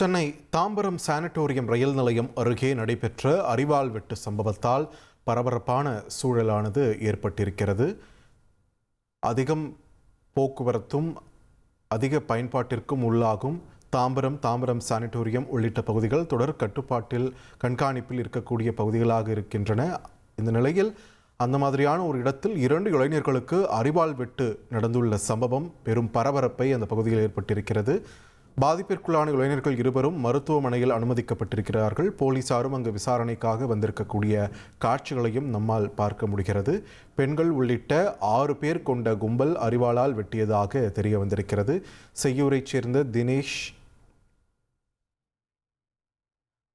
Chennai Tambaram sanatorium ரயில் நிலையம் அருகே நடைபெற்ற அரிவாள் வெட்டு சம்பவத்தால் பரபரப்பான சூழலானது ஏற்பட்டிருக்கிறது. அதிகம் போக்குவரத்தும் அதிக பயன்பாட்டிற்கும் உள்ளாகும் தாம்பரம் தாம்பரம் சானிட்டோரியம் உள்ளிட்ட பகுதிகள் தொடர் கட்டுப்பாட்டில் கண்காணிப்பில் இருக்கக்கூடிய பகுதிகளாக இருக்கின்றன. இந்த நிலையில் அந்த மாதிரியான ஒரு இடத்தில் இரண்டு இளைஞர்களுக்கு அரிவாள் வெட்டு நடந்துள்ள சம்பவம் பெரும் பரபரப்பை அந்த பகுதியில் ஏற்பட்டிருக்கிறது. பாதிப்பிற்குள்ளான இளைஞர்கள் இருவரும் மருத்துவமனையில் அனுமதிக்கப்பட்டிருக்கிறார்கள். போலீசாரும் அங்கு விசாரணைக்காக வந்திருக்கக்கூடிய காட்சிகளையும் நம்மால் பார்க்க முடிகிறது. பெண்கள் உள்ளிட்ட ஆறு பேர் கொண்ட கும்பல் அறிவாளால் வெட்டியதாக தெரிய வந்திருக்கிறது. செய்யூரைச் சேர்ந்த தினேஷ்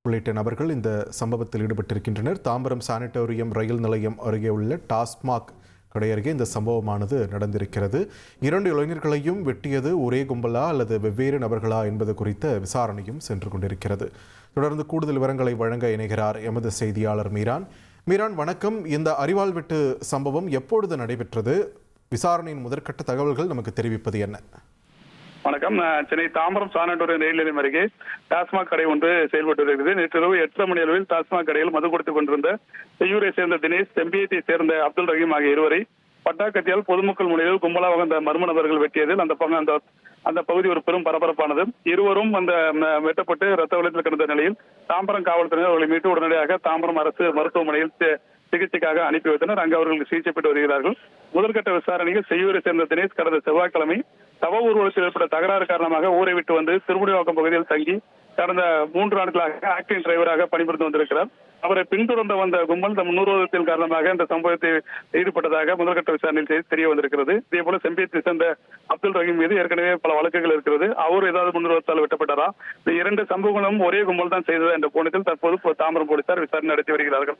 உள்ளிட்ட நபர்கள் இந்த சம்பவத்தில் ஈடுபட்டிருக்கின்றனர். தாம்பரம் சானிட்டோரியம் ரயில் நிலையம் அருகே உள்ள டாஸ்மாக் கடை அருகே இந்த சம்பவமானது நடந்திருக்கிறது. இரண்டு இளைஞர்களையும் வெட்டியது ஒரே கும்பலா அல்லது வெவ்வேறு நபர்களா என்பது குறித்த விசாரணையும் சென்று கொண்டிருக்கிறது. தொடர்ந்து கூடுதல் விவரங்களை வழங்க இணைகிறார் எமது செய்தியாளர் மீரான். மீரான் வணக்கம். இந்த அறிவால் வெட்டு சம்பவம் எப்பொழுது நடைபெற்றது? விசாரணையின் முதற்கட்ட தகவல்கள் நமக்கு தெரிவிப்பது என்ன? வணக்கம். நான் சென்னை தாம்பரம் சானட்டோரியம் ரயில் நிலையம் அருகே டாஸ்மாக் கடை ஒன்று செயல்பட்டு வருகிறது நேற்று இரவு எட்டரை மணி அளவில் டாஸ்மாக் கடையில் மது கொடுத்துக் கொண்டிருந்த செய்யூரை சேர்ந்த தினேஷ் செம்பியத்தை சேர்ந்த அப்துல் ரஹீம் ஆகிய இருவரை பட்டாக்கத்தியால் பொதுமக்கள் முறையில் கும்பலாக வந்த மர்ம நபர்கள் வெட்டியதில் அந்த பங்கு அந்த அந்த பகுதி ஒரு பெரும் பரபரப்பானது. இருவரும் அந்த வெட்டப்பட்டு ரத்த வெள்ளத்தில் கிடந்த நிலையில் தாம்பரம் காவல்துறையினர் அவர்களை மீட்டு உடனடியாக தாம்பரம் அரசு மருத்துவமனையில் சிகிச்சைக்காக அனுப்பி வைத்தனர். அங்கு அவர்களுக்கு சிகிச்சை பெற்று வருகிறார்கள். முதல்கட்ட விசாரணையில் செய்யூரை சேர்ந்த தினேஷ் கடந்த செவ்வாய்க்கிழமை தவ ஊர்வலத்தில் ஏற்பட்ட தகராறு காரணமாக ஊரை விட்டு வந்து திருமுடிவாக்கம் பகுதியில் தங்கி கடந்த மூன்று நாட்களாக ஆக்டிங் டிரைவராக பணிபுரிந்து வந்திருக்கிறார். அவரை பின்தொடர்ந்து வந்த கும்பல் இந்த முன்னூறுவதத்தின் காரணமாக இந்த சம்பவத்தில் ஈடுபட்டதாக முதல்கட்ட விசாரணையில் செய்தி தெரிய வந்திருக்கிறது. இதே போல செம்பியத்தை சேர்ந்த அப்துல் ரஹீம் மீது ஏற்கனவே பல வழக்குகள் இருக்கிறது. அவர் ஏதாவது முன்னுரோதத்தால் வெட்டப்பட்டாரா? இந்த இரண்டு சம்பவங்களும் ஒரே கும்பல் தான் செய்தது என்ற கோணத்தில் தற்போது தாம்பரம் போலீசார் விசாரணை நடத்தி வருகிறார்கள்.